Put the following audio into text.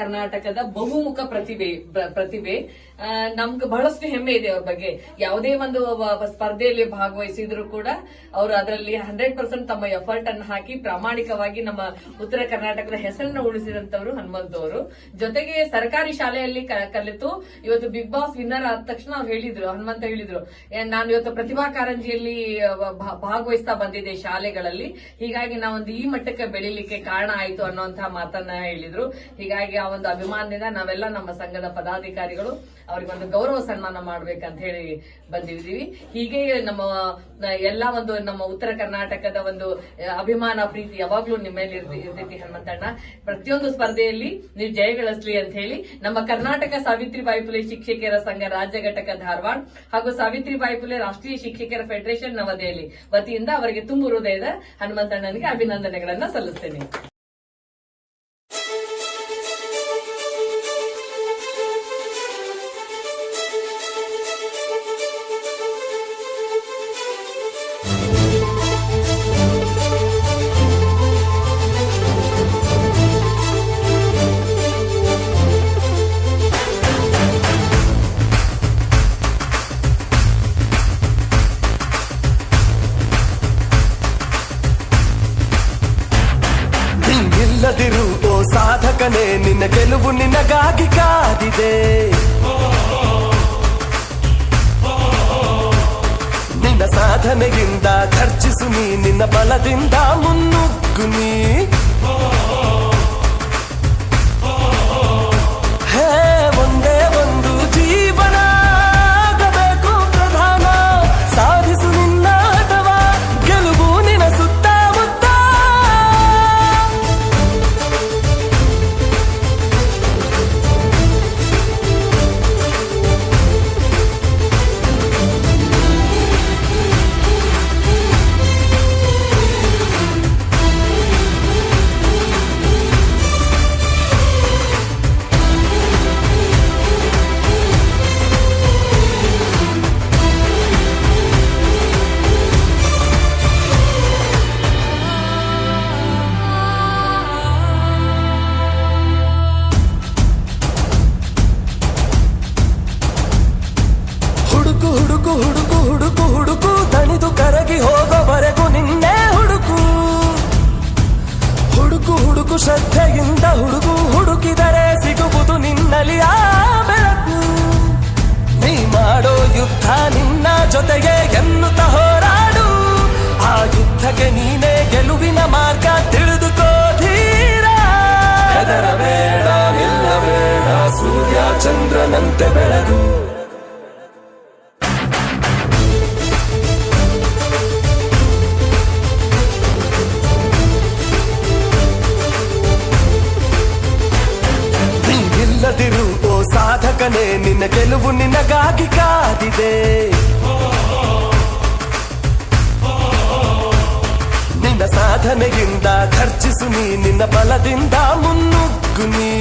ಕರ್ನಾಟಕದ ಬಹುಮುಖ ಪ್ರತಿಭೆ ಪ್ರತಿಭೆ ನಮ್ಗೆ ಬಹಳಷ್ಟು ಹೆಮ್ಮೆ ಇದೆ ಅವ್ರ ಬಗ್ಗೆ. ಯಾವುದೇ ಒಂದು ಸ್ಪರ್ಧೆಯಲ್ಲಿ ಭಾಗವಹಿಸಿದ್ರು ಕೂಡ ಅವರು ಅದರಲ್ಲಿ ಹಂಡ್ರೆಡ್ ಪರ್ಸೆಂಟ್ ತಮ್ಮ ಎಫರ್ಟ್ ಅನ್ನು ಹಾಕಿ ಪ್ರಾಮಾಣಿಕವಾಗಿ ನಮ್ಮ ಉತ್ತರ ಕರ್ನಾಟಕದ ಹೆಸರನ್ನು ಉಳಿಸಿದಂತವರು ಹನುಮಂತ್ ಅವರು. ಜೊತೆಗೆ ಸರ್ಕಾರಿ ಶಾಲೆಯಲ್ಲಿ ಕಲಿತು ಇವತ್ತು ಬಿಗ್ ಬಾಸ್ ವಿನ್ನರ್ ಆದ ತಕ್ಷಣ ಅವ್ರು ಹೇಳಿದ್ರು, ಹನುಮಂತ ಹೇಳಿದ್ರು ನಾನು ಇವತ್ತು ಪ್ರತಿಭಾ ಕಾರಂಜಿಯಲ್ಲಿ ಭಾಗವಹಿಸ್ತಾ ಬಂದಿದ್ದೆ ಶಾಲೆಗಳಲ್ಲಿ. ಹೀಗಾಗಿ ನಾವೊಂದು ಈ ಮಟ್ಟಕ್ಕೆ ಬೆಳಿಲಿಕ್ಕೆ ಕಾರಣ ಆಯ್ತು ಅನ್ನುವಂತಹ ಮಾತನ್ನ ಹೇಳಿದ್ರು. ಹೀಗಾಗಿ ಆ ಒಂದು ಅಭಿಮಾನದಿಂದ ನಾವೆಲ್ಲ ನಮ್ಮ ಸಂಘದ ಪದಾಧಿಕಾರಿಗಳು ಅವರಿಗೊಂದು ಗೌರವ ಸನ್ಮಾನ ಮಾಡ್ಬೇಕಂತ ಹೇಳಿ ಬಂದಿದ್ದೀವಿ. ಹೀಗೆ ನಮ್ಮ ಎಲ್ಲ ಒಂದು ನಮ್ಮ ಉತ್ತರ ಕರ್ನಾಟಕದ ಒಂದು ಅಭಿಮಾನ ಪ್ರೀತಿ ಯಾವಾಗ್ಲೂ ನಿಮ್ಮ ಮೇಲೆ ಇರ್ತಿ- ಇರ್ತೈತಿ ಹನುಮಂತಣ್ಣ. ಪ್ರತಿಯೊಂದು ಸ್ಪರ್ಧೆಯಲ್ಲಿ ನೀವು ಜಯಗಳಿಸ್ಲಿ ಅಂತ ಹೇಳಿ ನಮ್ಮ ಕರ್ನಾಟಕ ಸಾವಿತ್ರಿಬಾಯಿ ಬಾಯಿಪುಲೆ ಶಿಕ್ಷಕಿಯರ ಸಂಘ ರಾಜ್ಯ ಘಟಕ ಧಾರವಾಡ ಹಾಗೂ ಸಾವಿತ್ರಿಬಾಯಿ ಫುಲೆ ರಾಷ್ಟ್ರೀಯ ಶಿಕ್ಷಕರ ಫೆಡರೇಷನ್ ನವದೆಹಲಿ ವತಿಯಿಂದ ಅವರಿಗೆ ತುಂಬು ಹೃದಯದ ಹನುಮಂತಣ್ಣನಿಗೆ ಅಭಿನಂದನೆಗಳನ್ನ ಸಲ್ಲಿಸ್ತೇನೆ. ನಿಲ್ಲದಿರು ಓ ಸಾಧಕನೇ ನಿನ್ನ ಗೆಲುವು ನಿನಗಾಗಿ ಕಾದಿದೆ ನಿನ್ನ ಸಾಧನೆಯಿಂದ ಖರ್ಚಿಸು ನೀ ನಿನ್ನ ಬಲದಿಂದ ಮುನ್ನುಗ್ಗು ನೀ ಚಂದ್ರನಂತೆ ಬೆಳಗು ಓ ಸಾಧಕನೇ, ನಿನ್ನ ಗೆಲುವು ನಿನಗಾಗಿ ಕಾದಿದೆ. ನಿನ್ನ ಸಾಧನೆಯಿಂದ ಖರ್ಚಿಸು ನೀ, ನಿನ್ನ ಬಲದಿಂದ ಮುನ್ನುಗ್ಗು ನೀ.